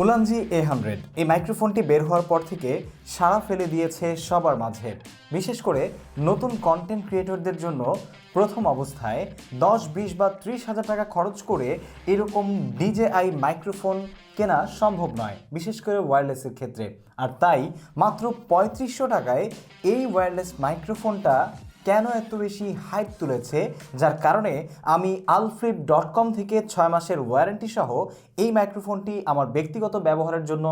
Ulanzi A hundred, এই মাইক্রোফোনটি বের হওয়ার পর থেকে সাড়া ফেলে দিয়েছে সবার মাঝে। বিশেষ করে নতুন কন্টেন্ট ক্রিয়েটরদের জন্য প্রথম অবস্থায় দশ, বিশ বা ত্রিশ হাজার টাকা খরচ করে এরকম ডিজেআই মাইক্রোফোন কেনা সম্ভব নয়, বিশেষ করে ওয়্যারলেসের ক্ষেত্রে। আর তাই মাত্র পঁয়ত্রিশশো টাকায় এই ওয়্যারলেস মাইক্রোফোনটা কেন এত বেশি হাইপ তুলেছে? যার কারণে আমি আলফ্লিপ ডট কম থেকে ছয় মাসের ওয়ারেন্টি সহ এই মাইক্রোফোনটি আমার ব্যক্তিগত ব্যবহারের জন্য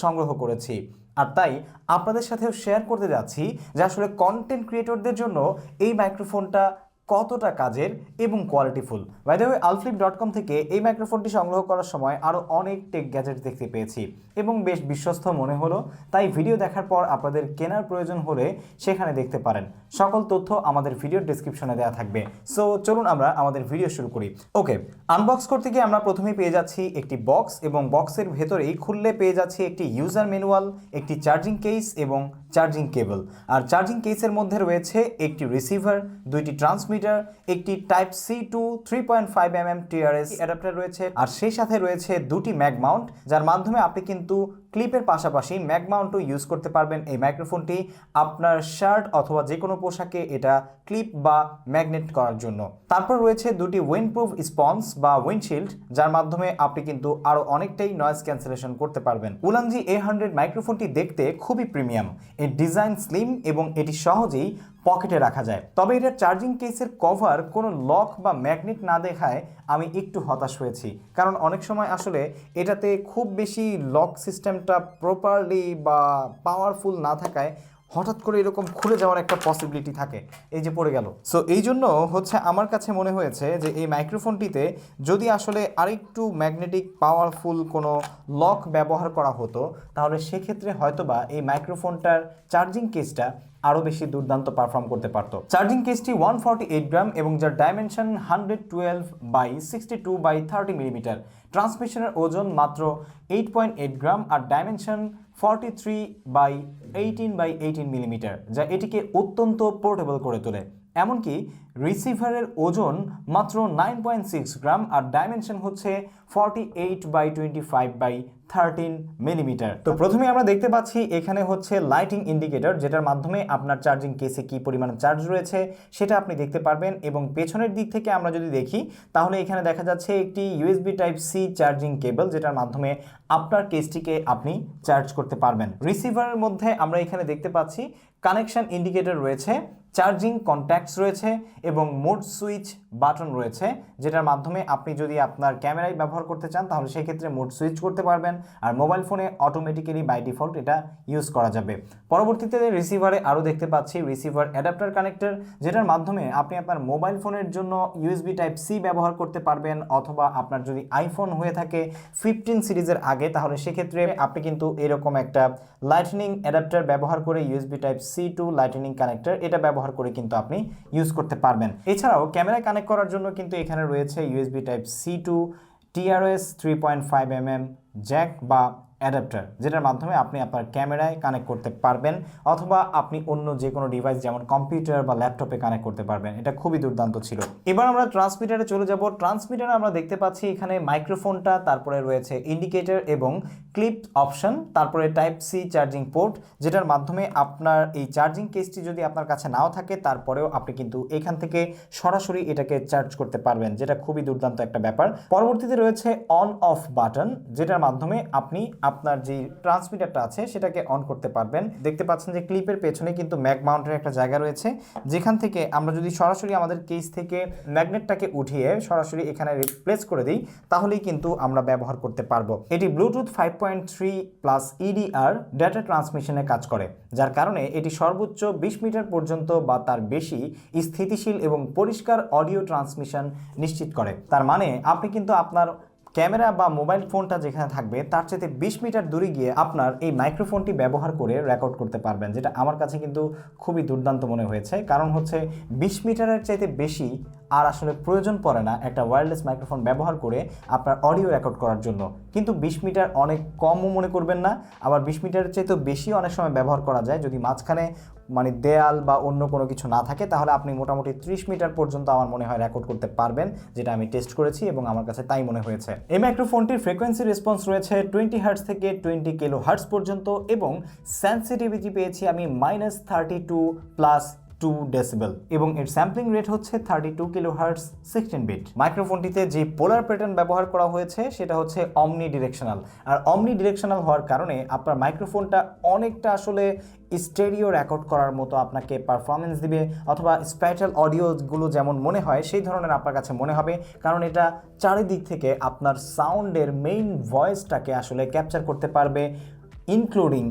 সংগ্রহ করেছি। আর তাই আপনাদের সাথেও শেয়ার করতে যাচ্ছি যে আসলে কন্টেন্ট ক্রিয়েটরদের জন্য এই মাইক্রোফোনটা কতটা কাজের এবং কোয়ালিটিফুল বাই দ্য আলফ্লিপ ডট কম থেকে এই মাইক্রোফোনটি সংগ্রহ করার সময় আরও অনেক টেক গ্যাজেট দেখতে পেয়েছি এবং বেশ বিশ্বস্ত মনে হলো, তাই ভিডিও দেখার পর আপনাদের কেনার প্রয়োজন হলে সেখানে দেখতে পারেন। সকল তথ্য আমাদের ভিডিওর ডিসক্রিপশনে দেওয়া থাকবে। সো চলুন আমরা আমাদের ভিডিও শুরু করি। ওকে আনবক্স করতে গিয়ে আমরা প্রথমেই পেয়ে যাচ্ছি একটি বক্স এবং বক্সের ভেতরেই খুললে পেয়ে যাচ্ছি একটি ইউজার ম্যানুয়াল একটি চার্জিং কেস এবং চার্জিং কেবল আর চার্জিং কেসের মধ্যে রয়েছে একটি রিসিভার দুইটি ট্রান্সমিটার একটি type C to three point five M M TRS adapter রয়েছে। আর সেই সাথে রয়েছে দুটি ম্যাগ মাউন্ট যার মাধ্যমে আপনি কিন্তু ক্লিপের পাশাপাশি ম্যাগ মাউন্টও ইউজ করতে পারবেন এই মাইক্রোফোনটি আপনার শার্ট অথবা যে কোনো পোশাকে এটা ক্লিপ বা ম্যাগনেট করার জন্য। তারপর রয়েছে দুটি উইন্ডপ্রুফ স্পন্স বা উইন্ডশিল্ড যার মাধ্যমে আপনি কিন্তু আরও অনেকটাই নয়েজ ক্যান্সেলেশন করতে পারবেন। উলানজি এ হান্ড্রেড মাইক্রোফোনটি দেখতে খুবই প্রিমিয়াম এর ডিজাইন স্লিম এবং এটি সহজেই পকেটে রাখা যায়। তবে এটার চার্জিং কেসের কভার কোনো লক বা ম্যাগনেট না দেখায় আমি একটু হতাশ হয়েছি। কারণ অনেক সময় আসলে এটাতে খুব বেশি লক সিস্টেমটা প্রপারলি বা পাওয়ারফুল না থাকায় হঠাৎ করে এরকম খুলে যাওয়ার একটা পসিবিলিটি থাকে। এই যে পড়ে গেল। সো এই জন্য হচ্ছে আমার কাছে মনে হয়েছে যে এই মাইক্রোফোনটিতে যদি আসলে আরেকটু ম্যাগনেটিক, পাওয়ারফুল কোনো লক ব্যবহার করা হতো, তাহলে সেক্ষেত্রে হয়তোবা এই মাইক্রোফোনটার চার্জিং কেসটা আরও বেশি দুর্দান্ত পারফর্ম করতে পারতো। চার্জিং কেসটি ওয়ান ফর্টি এইট গ্রাম এবং যার dimension hundred twelve by sixty two by thirty millimetre ট্রান্সমিশনের ওজন মাত্র eight point eight gram R dimension forty three by eighteen by eighteen millimetre যা এটিকে অত্যন্ত পোর্টেবল করে তোলে। এমনকি রিসিভারের ওজন মাত্র নাইন পয়েন্ট সিক্স গ্রাম আর ডাইমেনশন হচ্ছে forty eight by twenty five by thirteen millimetre তো প্রথমে আমরা দেখতে পাচ্ছি এখানে হচ্ছে লাইটিং ইন্ডিকেটর যেটার মাধ্যমে আপনার চার্জিং কেসে কি পরিমাণে চার্জ রয়েছে সেটা আপনি দেখতে পারবেন এবং পেছনের দিক থেকে আমরা যদি দেখি, তাহলে এখানে দেখা যাচ্ছে একটি USB type C charging cable যেটার মাধ্যমে আপনার কেসটিকে আপনি চার্জ করতে পারবেন। রিসিভারের মধ্যে আমরা এখানে দেখতে পাচ্ছি কানেকশন ইন্ডিকেটর রয়েছে চার্জিং কন্ট্যাক্টস রয়েছে এবং মোড সুইচ বাটন রয়েছে, যেটার মাধ্যমে আপনি যদি আপনার ক্যামেরায় ব্যবহার করতে চান, তাহলে সেক্ষেত্রে মোড সুইচ করতে পারবেন আর মোবাইল ফোনে অটোমেটিক্যালি বাই ডিফল্ট এটা ইউজ করা যাবে। পরবর্তীতে রিসিভারে আরও দেখতে পাচ্ছি রিসিভার অ্যাডাপ্টার কানেক্টর যেটার মাধ্যমে আপনি আপনার মোবাইল ফোনের জন্য ইউএসবি টাইপ সি ব্যবহার করতে পারবেন, অথবা আপনার যদি আইফোন হয়ে থাকে ফিফটিন সিরিজের আগে, তাহলে সেক্ষেত্রে আপনি কিন্তু এরকম একটা লাইটনিং অ্যাডাপ্টার ব্যবহার করে USB type C to lightning connector এটা ব্যবহার করে কিন্তু আপনি ইউজ করতে পারবেন। এছাড়াও ক্যামেরায় কানেক্ট করার জন্য কিন্তু এখানে রয়েছে USB type C to TRS three point five M M jack বা অ্যাডাপ্টার, যেটার মাধ্যমে আপনি আপনার ক্যামেরায় কানেক্ট করতে পারবেন অথবা আপনি অন্য যে কোনো ডিভাইস যেমন কম্পিউটার বা ল্যাপটপে কানেক্ট করতে পারবেন। এটা খুবই দুর্দান্ত ছিল। এবার আমরা ট্রান্সমিটারে চলে যাব। ট্রান্সমিটারে আমরা দেখতে পাচ্ছি এখানে মাইক্রোফোনটা তারপরে রয়েছে ইন্ডিকেটর এবং ক্লিপ অপশন তারপরে টাইপ সি চার্জিং পোর্ট যেটার মাধ্যমে আপনার এই চার্জিং কেসটি যদি আপনার কাছে নাও থাকে, তারপরেও আপনি কিন্তু এখান থেকে সরাসরি এটাকে চার্জ করতে পারবেন, যেটা খুবই দুর্দান্ত একটা ব্যাপার। পরবর্তীতে রয়েছে অন অফ বাটন যেটার মাধ্যমে আপনি আপনার যে ট্রান্সমিটারটা আছে, সেটাকে অন করতে পারবেন। দেখতে পাচ্ছেন যে ক্লিপের পেছনে কিন্তু ম্যাগ মাউন্টের একটা জায়গা রয়েছে। যেখান থেকে আমরা যদি সরাসরি আমাদের কেস থেকে ম্যাগনেটটাকে উঠিয়ে সরাসরি এখানে রিপ্লেস করে দিই, তাহলেই কিন্তু আমরা ব্যবহার করতে পারব। এটি Bluetooth five point three plus EDR data ট্রান্সমিশনে কাজ করে, যার কারণে এটি সর্বোচ্চ বিশ মিটার পর্যন্ত বা তার বেশি স্থিতিশীল এবং পরিষ্কার অডিও ট্রান্সমিশন নিশ্চিত করে। তার মানে আপনি কিন্তু আপনার ক্যামেরা বা মোবাইল ফোনটা যেখানে থাকবে, তার চেয়ে বিশ মিটার দূরে গিয়ে আপনার এই মাইক্রোফোনটি ব্যবহার করে রেকর্ড করতে পারবেন, যেটা আমার কাছে কিন্তু খুবই দুর্দান্ত মনে হয়েছে। কারণ হচ্ছে বিশ মিটারের চাইতে বেশি আর আসলে প্রয়োজন পড়ে না একটা ওয়্যারলেস মাইক্রোফোন ব্যবহার করে আপনার অডিও রেকর্ড করার জন্য। কিন্তু বিশ মিটার অনেক কমও মনে করবেন না, আবার বিশ মিটারের চাইতেও বেশি অনেক সময় ব্যবহার করা যায়। যদি মাঝখানে মানে দেয়াল বা অন্য কোনো কিছু না থাকে, তাহলে আপনি মোটামুটি ত্রিশ মিটার পর্যন্ত আমার মনে হয় রেকর্ড করতে পারবেন, যেটা আমি টেস্ট করেছি এবং আমার কাছে তাই মনে হয়েছে। এই মাইক্রোফোনটির ফ্রিকোয়েন্সি রেসপন্স রয়েছে টোয়েন্টি হার্টস থেকে টোয়েন্টি কিলো হার্টস পর্যন্ত এবং সেন্সিটিভিটি পেয়েছি আমি minus thirty two plus two decibel এবং এর স্যাম্পলিং রেট হচ্ছে thirty two kilohertz sixteen bit মাইক্রোফোনটিতে যে পোলার প্যাটার্ন ব্যবহার করা হয়েছে, সেটা হচ্ছে অমনি ডিরেকশনাল আর অমনি ডিরেকশনাল হওয়ার কারণে আপনার মাইক্রোফোনটা অনেকটা আসলে স্টেরিও রেকর্ড করার মতো আপনাকে পারফরমেন্স দিবে, অথবা স্প্যাটাল অডিওগুলো যেমন মনে হয়, সেই ধরনের আপনার কাছে মনে হবে। কারণ এটা চারিদিক থেকে আপনার সাউন্ডের মেইন ভয়েসটাকে আসলে ক্যাপচার করতে পারবে including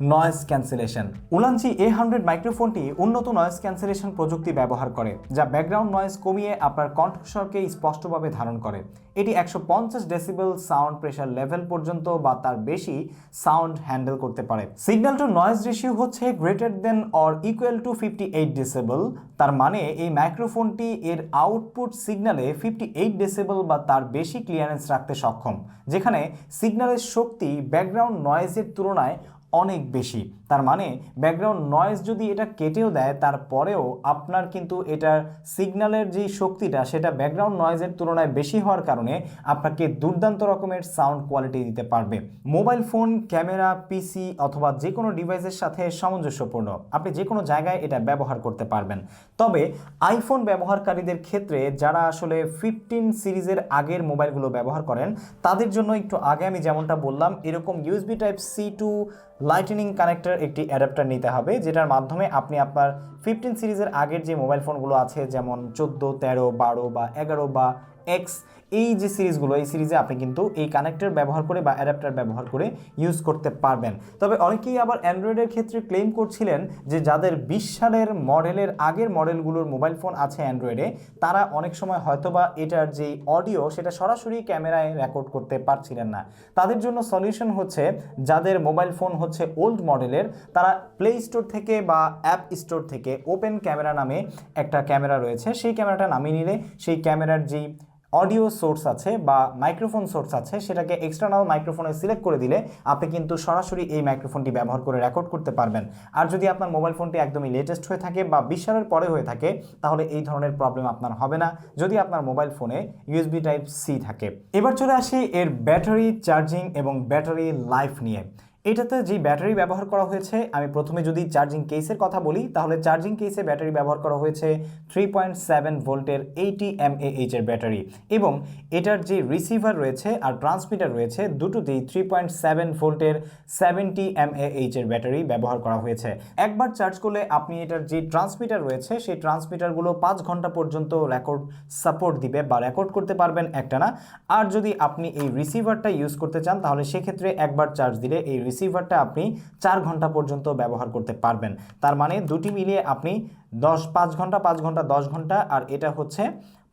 noise cancellation Ulanzi A hundred মাইক্রোফোনটি উন্নত নয়েজ ক্যান্সেলেশন প্রযুক্তি ব্যবহার করে, যা ব্যাকগ্রাউন্ড নয়েজ কমিয়ে আপনার কণ্ঠস্বরকে স্পষ্টভাবে ধারণ করে। এটি একশো পঞ্চাশ ডেসিবেল সাউন্ড প্রেশার লেভেল পর্যন্ত বা তার বেশি সাউন্ড হ্যান্ডেল করতে পারে। সিগন্যাল টু নয়েজ রেশিও হচ্ছে greater than or equal to fifty eight decibel তার মানে এই মাইক্রোফোনটি এর আউটপুট সিগন্যালে ফিফটি এইট ডেসিবেল বা তার বেশি ক্লিয়ারেন্স রাখতে সক্ষম, যেখানে সিগন্যালের শক্তি ব্যাকগ্রাউন্ড নয়েজের তুলনায় অনেক বেশি। তার মানে ব্যাকগ্রাউন্ড নয়েজ যদি এটা কেটেও দেয়, তারপরেও আপনার কিন্তু এটার সিগন্যালের যে শক্তিটা, সেটা ব্যাকগ্রাউন্ড নয়েজের তুলনায় বেশি হওয়ার কারণে আপনাকে দুর্দান্ত রকমের সাউন্ড কোয়ালিটি দিতে পারবে। মোবাইল ফোন ক্যামেরা পিসি অথবা যে কোনো ডিভাইসের সাথে সামঞ্জস্যপূর্ণ। আপনি যে কোনো জায়গায় এটা ব্যবহার করতে পারবেন। তবে আইফোন ব্যবহারকারীদের ক্ষেত্রে যারা আসলে ফিফটিন সিরিজের আগের মোবাইলগুলো ব্যবহার করেন, তাদের জন্য একটু আগে আমি যেমনটা বললাম, এরকম USB type C to lightning connector একটি অ্যাডাপ্টার নিতে হবে, যেটার মাধ্যমে আপনি আপনার ফিফটিন সিরিজের আগের যে মোবাইল ফোনগুলো আছে, যেমন চোদ্দ, তেরো, বারো বা এগারো বা এক্স এই যে সিরিজগুলো, এই সিরিজে আপনি কিন্তু এই কানেক্টর ব্যবহার করে বা অ্যাডাপ্টার ব্যবহার করে ইউজ করতে পারবেন। তবে অনেকেই আবার অ্যান্ড্রয়েডের ক্ষেত্রে ক্লেম করছিলেন যে যাদের বিশ সালের মডেলের আগের মডেলগুলোর মোবাইল ফোন আছে অ্যান্ড্রয়েডে, তারা অনেক সময় হয়তোবা এটার যে অডিও সেটা সরাসরি ক্যামেরায় রেকর্ড করতে পারছিলেন না। তাদের জন্য সলিউশন হচ্ছে যাদের মোবাইল ফোন হচ্ছে ওল্ড মডেলের তারা প্লে স্টোর থেকে বা অ্যাপ স্টোর থেকে ওপেন ক্যামেরা নামে একটা ক্যামেরা রয়েছে। সেই ক্যামেরাটা নামিয়ে নিলে সেই ক্যামেরার যেই অডিও সোর্স আছে বা মাইক্রোফোন সোর্স আছে, সেটাকে এক্সটার্নাল মাইক্রোফোনে সিলেক্ট করে দিলে আপনি কিন্তু সরাসরি এই মাইক্রোফোনটি ব্যবহার করে রেকর্ড করতে পারবেন। আর যদি আপনার মোবাইল ফোনটি একদমই লেটেস্ট হয়ে থাকে বা বিশ সালের পরে হয়ে থাকে, তাহলে এই ধরনের প্রবলেম আপনার হবে না, যদি আপনার মোবাইল ফোনে ইউএসবি টাইপ সি থাকে। এবার চলে আসি এর ব্যাটারি চার্জিং এবং ব্যাটারি লাইফ নিয়ে। এটাতে যে ব্যাটারি ব্যবহার করা হয়েছে, আমি প্রথমে যদি চার্জিং কেসের কথা বলি, তাহলে চার্জিং কেসে ব্যাটারি ব্যবহার করা হয়েছে থ্রি পয়েন্ট সেভেন ভোল্টের এইটি এমএএইচ এর ব্যাটারি এবং এটার যে রিসিভার রয়েছে আর ট্রান্সমিটার রয়েছে, দুটোতেই থ্রি পয়েন্ট সেভেন ভোল্টের সেভেন্টি এমএএইচ এর ব্যাটারি ব্যবহার করা হয়েছে। একবার চার্জ করলে আপনি এটার যে ট্রান্সমিটার রয়েছে, সেই ট্রান্সমিটারগুলো পাঁচ ঘণ্টা পর্যন্ত রেকর্ড সাপোর্ট দিবে বা রেকর্ড করতে পারবেন একটানা। আর যদি আপনি এই রিসিভারটা ইউজ করতে চান, তাহলে সেক্ষেত্রে একবার চার্জ দিলে এই রিসিভারটা আপনি চার ঘণ্টা পর্যন্ত ব্যবহার করতে পারবেন। তার মানে দুটি মিলিয়ে আপনি দশ, পাঁচ ঘণ্টা পাঁচ ঘণ্টা, দশ ঘণ্টা আর এটা হচ্ছে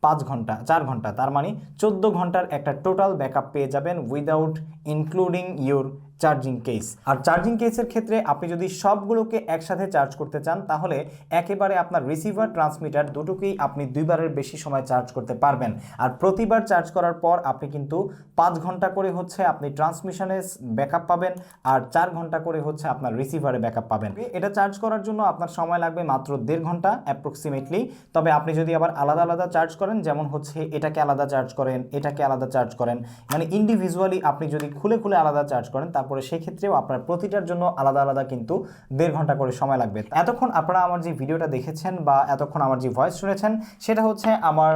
পাঁচ ঘণ্টা, চার ঘণ্টা। তার মানে চোদ্দ ঘণ্টার একটা টোটাল ব্যাকআপ পেয়ে যাবেন without including your charging case. R charging কেসের ক্ষেত্রে আপনি যদি সবগুলোকে একসাথে চার্জ করতে চান, তাহলে একেবারে আপনার রিসিভার, ট্রান্সমিটার দুটোকেই আপনি দুইবারের বেশি সময় চার্জ করতে পারবেন। আর প্রতিবার চার্জ করার পর আপনি কিন্তু পাঁচ ঘণ্টা করে হচ্ছে আপনি ট্রান্সমিশনে ব্যাকআপ পাবেন, আর চার ঘণ্টা করে হচ্ছে আপনার রিসিভারে ব্যাকআপ পাবেন। এটা চার্জ করার জন্য আপনার সময় লাগবে মাত্র দেড় ঘণ্টা অ্যাপ্রক্সিমেটলি। তবে আপনি যদি আবার আলাদা আলাদা চার্জ করেন, যেমন হচ্ছে এটাকে আলাদা চার্জ করেন, এটাকে আলাদা চার্জ করেন মানে ইন্ডিভিজুয়ালি আপনি যদি খুলে খুলে আলাদা চার্জ করেন, তারপরে সেক্ষেত্রেও আপনার প্রতিটার জন্য আলাদা আলাদা কিন্তু দেড় ঘণ্টা করে সময় লাগবে। এতক্ষণ আপনারা আমার যে ভিডিওটা দেখেছেন বা এতক্ষণ আমার যে ভয়েস শুনেছেন, সেটা হচ্ছে আমার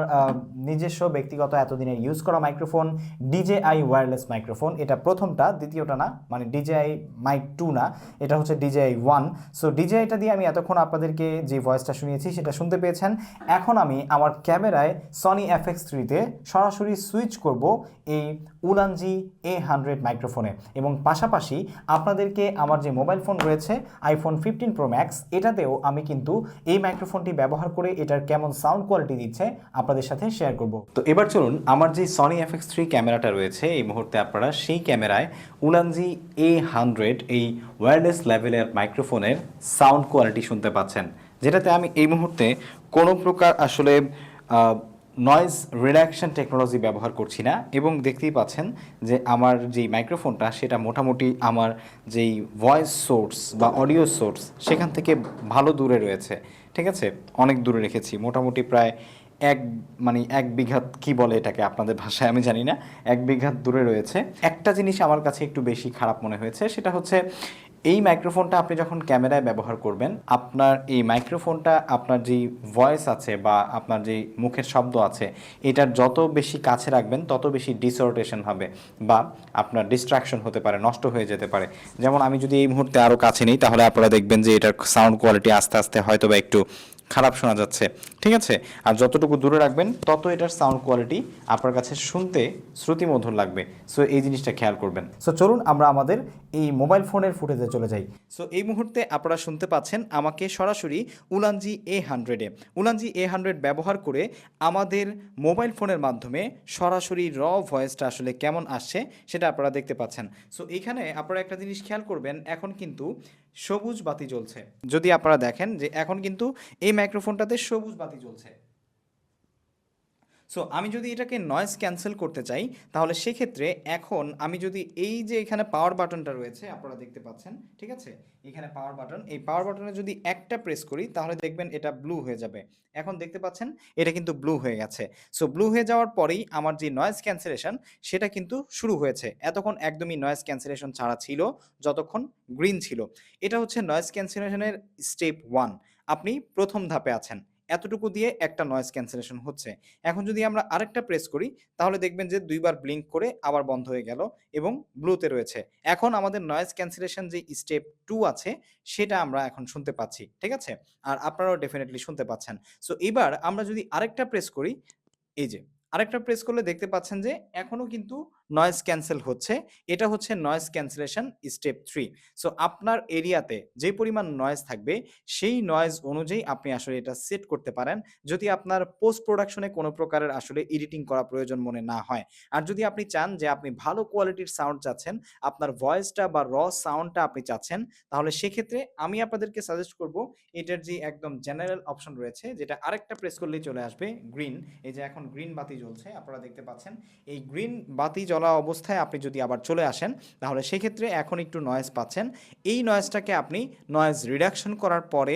নিজস্ব ব্যক্তিগত এতদিনের ইউজ করা মাইক্রোফোন ডিজেআই ওয়্যারলেস মাইক্রোফোন এটা প্রথমটা, দ্বিতীয়টা না মানে ডিজেআই মাইক টু না, এটা হচ্ছে ডিজেআই ওয়ান সো ডিজেআইটা দিয়ে আমি এতক্ষণ আপনাদেরকে যে ভয়েসটা শুনিয়েছি, সেটা শুনতে পেয়েছেন। এখন আমি আমার ক্যামেরায় সনি এফএক্স থ্রিতে সরাসরি সুইচ করব এই উলানজি এ হান্ড্রেড মাইক্রোফোনে। এবং পাশাপাশি আপনাদেরকে আমার যে মোবাইল ফোন রয়েছে, আইফোন ফিফটিন প্রো ম্যাক্স, এটাতেও আমি কিন্তু এই মাইক্রোফোনটি ব্যবহার করে এটার কেমন সাউন্ড কোয়ালিটি দিচ্ছে আপনাদের সাথে শেয়ার করব। তো এবার চলুন, আমার যে সনি এফএক্স থ্রি ক্যামেরাটা রয়েছে, এই মুহূর্তে আপনারা সেই ক্যামেরায় উলানজি এ হান্ড্রেড, এই ওয়্যারলেস লেভেলের মাইক্রোফোনের সাউন্ড কোয়ালিটি শুনতে পাচ্ছেন। যেটাতে আমি এই মুহূর্তে কোনো প্রকার আসলে নয়েজ রিডাকশন টেকনোলজি ব্যবহার করছি না এবং দেখতেই পাচ্ছেন যে আমার যেই মাইক্রোফোনটা সেটা মোটামুটি আমার যেই ভয়েস সোর্স বা অডিও সোর্স সেখান থেকে ভালো দূরে রয়েছে। ঠিক আছে? অনেক দূরে রেখেছি। মোটামুটি প্রায় এক মানে এক বিঘাত কি বলে এটাকে আপনাদের ভাষায় আমি জানি না, এক বিঘাত দূরে রয়েছে। একটা জিনিস আমার কাছে একটু বেশি খারাপ মনে হয়েছে, সেটা হচ্ছে এই মাইক্রোফোনটা আপনি যখন ক্যামেরায় ব্যবহার করবেন, আপনার এই মাইক্রোফোনটা আপনার যেই ভয়েস আছে বা আপনার যে মুখের শব্দ আছে, এটার যত বেশি কাছে রাখবেন, তত বেশি ডিসঅর্টেশন হবে বা আপনার ডিস্ট্রাকশন হতে পারে, নষ্ট হয়ে যেতে পারে। যেমন আমি যদি এই মুহূর্তে আরও কাছে নিই, তাহলে আপনারা দেখবেন যে এটার সাউন্ড কোয়ালিটি আস্তে আস্তে হয়তো বা একটু খারাপ শোনা যাচ্ছে। ঠিক আছে? আর যতটুকু দূরে রাখবেন, তত এটার সাউন্ড কোয়ালিটি আপনার কাছে শুনতে শ্রুতিমধুর লাগবে। সো এই জিনিসটা খেয়াল করবেন। সো চলুন আমরা আমাদের এই মোবাইল ফোনের ফুটেজে চলে যাই। সো এই মুহূর্তে আপনারা শুনতে পাচ্ছেন আমাকে সরাসরি উলানজি এ। হান্ড্রেডে উলানজি এ হান্ড্রেড ব্যবহার করে আমাদের মোবাইল ফোনের মাধ্যমে সরাসরি র ভয়েসটা আসলে কেমন আসছে সেটা আপনারা দেখতে পাচ্ছেন। সো এখানে আপনারা একটা জিনিস খেয়াল করবেন, এখন কিন্তু সবুজ বাতি জ্বলছে। যদি আপনারা দেখেন যে এখন কিন্তু এই মাইক্রোফোনটাতে সবুজ বাতি জ্বলছে। সো আমি যদি এটাকে নয়েজ ক্যান্সেল করতে চাই, তাহলে সেক্ষেত্রে এখন আমি যদি এই যে এখানে পাওয়ার বাটনটা রয়েছে, আপনারা দেখতে পাচ্ছেন, ঠিক আছে? এখানে পাওয়ার বাটন এই পাওয়ার বাটনে যদি একটা প্রেস করি, তাহলে দেখবেন এটা ব্লু হয়ে যাবে। এখন দেখতে পাচ্ছেন, এটা কিন্তু ব্লু হয়ে গেছে। সো ব্লু হয়ে যাওয়ার পরেই আমার যে নয়েজ ক্যান্সেলেশন সেটা কিন্তু শুরু হয়েছে। এতক্ষণ একদমই নয়েজ ক্যান্সেলেশন ছাড়া ছিল, যতক্ষণ গ্রিন ছিল। এটা হচ্ছে নয়েজ ক্যান্সেলেশনের স্টেপ ওয়ান আপনি প্রথম ধাপে আছেন। এতটুকু দিয়ে একটা নয়েজ ক্যান্সেলেশন হচ্ছে। এখন যদি আমরা আরেকটা প্রেস করি, তাহলে দেখবেন যে দুইবার ব্লিঙ্ক করে আবার বন্ধ হয়ে গেল এবং ব্লুতে রয়েছে। এখন আমাদের নয়েজ ক্যান্সেলেশন যে স্টেপ টু আছে, সেটা আমরা এখন শুনতে পাচ্ছি, ঠিক আছে? আর আপনারাও ডেফিনেটলি শুনতে পাচ্ছেন। সো এবার আমরা যদি আরেকটা প্রেস করি, এই যে, আরেকটা প্রেস করলে দেখতে পাচ্ছেন যে এখনও কিন্তু নয়েজ ক্যান্সেল হচ্ছে, এটা হচ্ছে noise cancellation step three so আপনার এরিয়াতে যে পরিমাণ নয়েজ থাকবে, সেই নয়েজ অনুযায়ী আপনি আসলে এটা সেট করতে পারেন। যদি আপনার পোস্ট প্রোডাকশনে কোনো প্রকারের আসলে এডিটিং করা প্রয়োজন মনে না হয়। আর যদি আপনি চান যে আপনি ভালো কোয়ালিটির সাউন্ড চাচ্ছেন, আপনার ভয়েসটা বা র সাউন্ডটা আপনি চাচ্ছেন, তাহলে সেক্ষেত্রে আমি আপনাদেরকে সাজেস্ট করব, এটার যে একদম জেনারেল অপশন রয়েছে, যেটা আরেকটা প্রেস করলেই চলে আসবে গ্রিন এই যে এখন গ্রিন বাতি জ্বলছে, আপনারা দেখতে পাচ্ছেন, এই গ্রিন বাতি জ্বলা অবস্থায় আপনি যদি আবার চলে আসেন, তাহলে সেক্ষেত্রে এখন একটু নয়েজ পাচ্ছেন। এই নয়েজটাকে আপনি নয়েজ রিডাকশন করার পরে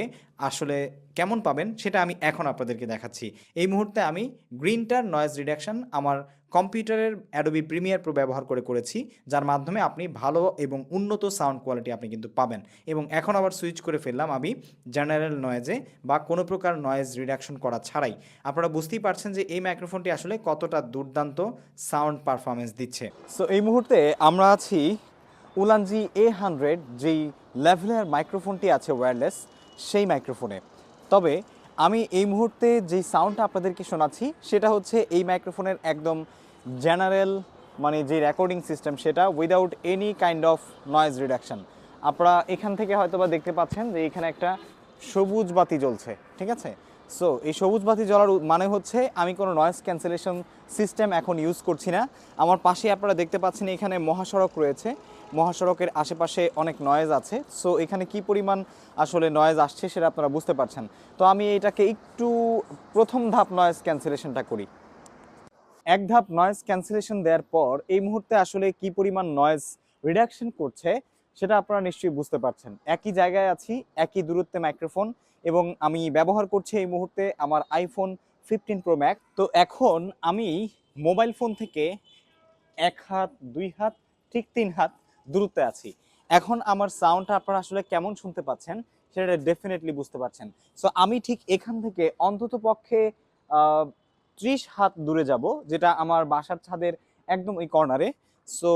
আসলে কেমন পাবেন, সেটা আমি এখন আপনাদেরকে দেখাচ্ছি। এই মুহূর্তে আমি গ্রিনটার নয়েজ রিডাকশন আমার কম্পিউটারের অ্যাডোবি প্রিমিয়ার প্রো ব্যবহার করে করেছি, যার মাধ্যমে আপনি ভালো এবং উন্নত সাউন্ড কোয়ালিটি আপনি কিন্তু পাবেন। এবং এখন আবার সুইচ করে ফেললাম আমি জেনারেল নয়েজে বা কোনো প্রকার নয়েজ রিডাকশন করা ছাড়াই। আপনারা বুঝতেই পারছেন যে এই মাইক্রোফোনটি আসলে কতটা দুর্দান্ত সাউন্ড পারফরমেন্স দিচ্ছে। সো এই মুহূর্তে আমরা আছি উলানজি এ হান্ড্রেড যেই লেভেলের মাইক্রোফোনটি আছে ওয়্যারলেস সেই মাইক্রোফোনে তবে আমি এই মুহূর্তে যেই সাউন্ডটা আপনাদেরকে শোনাচ্ছি, সেটা হচ্ছে এই মাইক্রোফোনের একদম জেনারেল মানে যে রেকর্ডিং সিস্টেম সেটা without any kind of noise reduction আপনারা এখান থেকে হয়তো বা দেখতে পাচ্ছেন যে এখানে একটা সবুজ বাতি জ্বলছে, ঠিক আছে? সো এই সবুজ বাতি জ্বলার মানে হচ্ছে আমি কোনো নয়েজ ক্যান্সেলেশন সিস্টেম এখন ইউজ করছি না। আমার পাশে আপনারা দেখতে পাচ্ছেন এখানে মহাসড়ক রয়েছে। মহাসড়কের আশেপাশে অনেক নয়েজ আছে। সো এখানে কি পরিমাণ আসলে নয়েজ আসছে সেটা আপনারা বুঝতে পারছেন। তো আমি এটাকে একটু প্রথম ধাপ নয়েজ ক্যান্সেলেশনটা করি। এক ধাপ নয়েজ ক্যান্সেলেশন দেওয়ার পর এই মুহূর্তে আসলে কি পরিমাণ নয়েজ রিডাকশন করছে সেটা আপনারা নিশ্চয়ই বুঝতে পারছেন। একই জায়গায় আছি, একই দূরত্বে মাইক্রোফোন এবং আমি ব্যবহার করছি এই মুহূর্তে আমার আইফোন ফিফটিন প্রো ম্যাক তো এখন আমি মোবাইল ফোন থেকে এক হাত, দুই হাত, ঠিক তিন হাত দূরত্বে আছি। এখন আমার সাউন্ডটা আপনারা আসলে কেমন শুনতে পাচ্ছেন সেটা ডেফিনেটলি বুঝতে পারছেন। সো আমি ঠিক এখান থেকে অন্তত পক্ষে ত্রিশ হাত দূরে যাব, যেটা আমার বাসার ছাদের একদম এই কর্নারে সো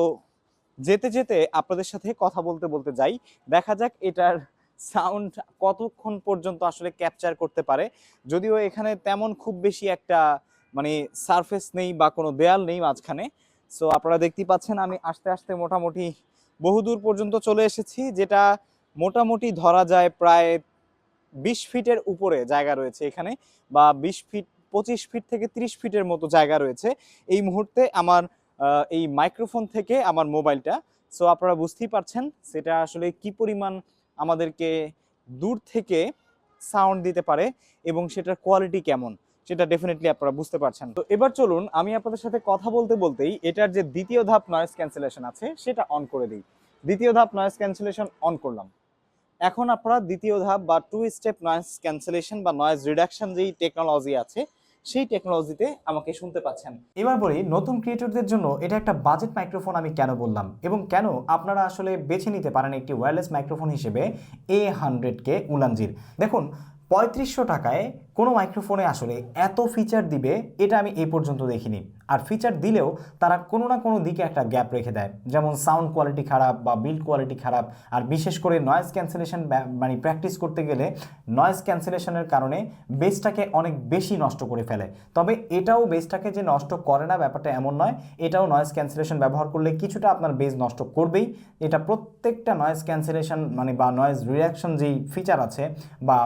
যেতে যেতে আপনাদের সাথে কথা বলতে বলতে যাই। দেখা যাক এটার সাউন্ড কতক্ষণ পর্যন্ত আসলে ক্যাপচার করতে পারে। যদিও এখানে তেমন খুব বেশি একটা মানে সারফেস নেই বা কোনো দেয়াল নেই মাঝখানে। সো আপনারা দেখতেই পাচ্ছেন আমি আস্তে আস্তে মোটামুটি বহুদূর পর্যন্ত চলে এসেছি, যেটা মোটামুটি ধরা যায় প্রায় বিশ ফিটের উপরে জায়গা রয়েছে এখানে। বা বিশ ফিট পঁচিশ ফিট থেকে ত্রিশ ফিটের মতো জায়গা রয়েছে। এই মুহূর্তে আমার এই মাইক্রোফোন থেকে আমার মোবাইলটা সো আপনারা বুঝতেই পারছেন সেটা আসলে কি পরিমাণ আমাদেরকে দূর থেকে সাউন্ড দিতে পারে এবং সেটার কোয়ালিটি কেমন, সেটা ডেফিনেটলি আপনারা বুঝতে পারছেন। তো এবার চলুন, আমি আপনাদের সাথে কথা বলতে বলতেই এটার যে দ্বিতীয় ধাপ নয়েস ক্যান্সেলেশন আছে, সেটা অন করে দিই। দ্বিতীয় ধাপ নয়েস ক্যান্সেলেশন অন করলাম। এখন আপনারা দ্বিতীয় ধাপ বা টু স্টেপ নয়েস ক্যান্সেলেশন বা নয়েজ রিডাকশন যেই টেকনোলজি আছে সেই টেকনোলজিতে আমাকে শুনতে পাচ্ছেন। এবার বলি, নতুন ক্রিয়েটরদের জন্য এটা একটা বাজেট মাইক্রোফোন আমি কেন বললাম? এবং কেন আপনারা আসলে বেছে নিতে পারেন একটি ওয়্যারলেস মাইক্রোফোন হিসেবে এ হান্ড্রেড কে উলানজির? দেখুন পঁয়ত্রিশশো টাকায় কোনো মাইক্রোফোনে আসলে এত ফিচার দিবে, এটা আমি এই পর্যন্ত দেখিনি। আর ফিচার দিলেও তারা কোনো না কোনো দিকে একটা গ্যাপ রেখে দেয়। যেমন সাউন্ড কোয়ালিটি খারাপ বা বিল্ড কোয়ালিটি খারাপ, আর বিশেষ করে নয়েজ ক্যান্সেলেশন মানে প্র্যাকটিস করতে গেলে নয়েজ ক্যান্সেলেশনের কারণে বেসটাকে অনেক বেশি নষ্ট করে ফেলে। তবে এটাও বেসটাকে যে নষ্ট করে না ব্যাপারটা এমন নয়, এটাও নয়েজ ক্যান্সেলেশন ব্যবহার করলে কিছুটা আপনার বেস নষ্ট করবেই। এটা প্রত্যেকটা নয়েজ ক্যান্সেলেশন মানে বা নয়েজ রিয়াকশন যেই ফিচার আছে বা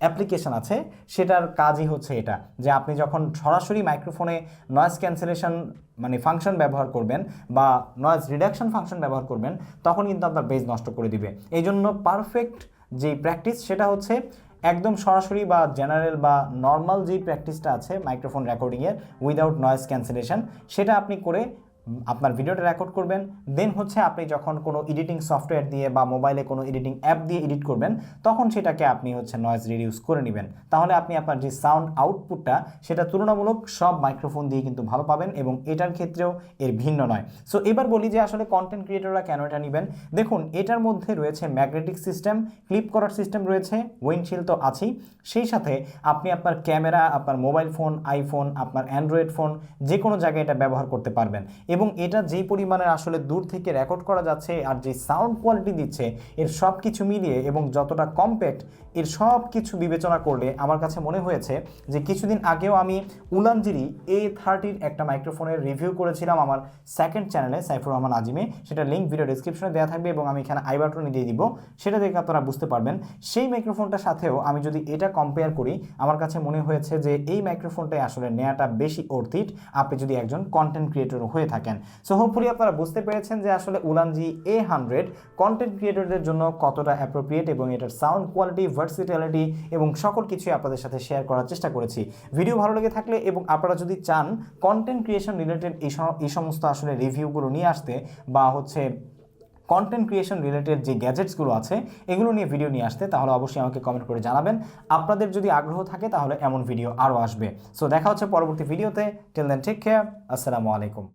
অ্যাপ্লিকেশন আছে, সেটার কাজই হচ্ছে এটা, যে আপনি যখন সরাসরি মাইক্রোফোনে নয়েজ ক্যান্সেলেশন মানে ফাংশন ব্যবহার করবেন বা নয়েজ রিডাকশন ফাংশন ব্যবহার করবেন, তখন কিন্তু আপনার বেজ নষ্ট করে দিবে। এই জন্য পারফেক্ট যে প্র্যাকটিস সেটা হচ্ছে একদম সরাসরি বা জেনারেল বা নর্মাল যেই প্র্যাকটিসটা আছে মাইক্রোফোন রেকর্ডিংয়ের উইদাউট নয়েজ ক্যান্সেলেশন সেটা আপনি করে আপনার ভিডিওটা রেকর্ড করবেন দেন হচ্ছে আপনি যখন কোনো এডিটিং সফটওয়্যার দিয়ে বা মোবাইলে কোনো এডিটিং অ্যাপ দিয়ে এডিট করবেন, তখন সেটাকে আপনি হচ্ছে নয়েজ রিডিউস করে নেবেন। তাহলে আপনি আপনার যে সাউন্ড আউটপুটটা সেটা তুলনামূলক সব মাইক্রোফোন দিয়ে কিন্তু ভালো পাবেন এবং এটার ক্ষেত্রেও এর ভিন্ন নয়। সো এবার বলি যে আসলে কন্টেন্ট ক্রিয়েটররা কেন এটা নেবেন? দেখুন, এটার মধ্যে রয়েছে ম্যাগনেটিক সিস্টেম ক্লিপ করার সিস্টেম রয়েছে উইন্ডশিল তো আছেই। সেই সাথে আপনি আপনার ক্যামেরা আপনার মোবাইল ফোন আইফোন আপনার অ্যান্ড্রয়েড ফোন যে কোনো জায়গায় এটা ব্যবহার করতে পারবেন। এবং এটা যেই পরিমাণে আসলে দূর থেকে রেকর্ড করা যাচ্ছে আর যে সাউন্ড কোয়ালিটি দিচ্ছে, এর সব কিছু মিলিয়ে এবং যতটা কম্প্যাক্ট এর সব কিছু বিবেচনা করলে আমার কাছে মনে হয়েছে যে কিছুদিন আগেও আমি উলানজিরি এ থার্টির একটা মাইক্রোফোনের রিভিউ করেছিলাম আমার সেকেন্ড চ্যানেলে সাইফুর রহমান আজিমে। সেটা লিঙ্ক ভিডিও ডিসক্রিপশনে দেওয়া থাকবে এবং আমি এখানে আই বাটনে দিয়ে দিব। সেটা দেখে আপনারা বুঝতে পারবেন। সেই মাইক্রোফোনটার সাথেও আমি যদি এটা কম্পেয়ার করি, আমার কাছে মনে হয়েছে যে এই মাইক্রোফোনটাই আসলে নেওয়াটা বেশি অর্থিত আপনি যদি একজন কন্টেন্ট ক্রিয়েটর হয়ে থাকেন সো হোপফুলি আপনারা বুঝতে পেরেছেন যে আসলে উলানজি এ হান্ড্রেড কন্টেন্ট ক্রিয়েটরদের জন্য কতটা অ্যাপ্রোপ্রিয়েট এবং এটার সাউন্ড কোয়ালিটি ভার্সিটালিটি এবং সকল কিছুই আপনাদের সাথে শেয়ার করার চেষ্টা করেছি। ভিডিও ভালো লেগে থাকলে এবং আপনারা যদি চান কন্টেন্ট ক্রিয়েশন রিলেটেড এই সমস্ত আসলে রিভিউগুলো নিয়ে আসতে বা হচ্ছে কন্টেন্ট ক্রিয়েশন রিলেটেড যে গ্যাজেটসগুলো আছে, এগুলো নিয়ে ভিডিও নিয়ে আসতে, তাহলে অবশ্যই আমাকে কমেন্ট করে জানাবেন। আপনাদের যদি আগ্রহ থাকে তাহলে এমন ভিডিও আরও আসবে। সো দেখা হচ্ছে পরবর্তী ভিডিওতে টেল দেন টেক কেয়ার আসসালামু আলাইকুম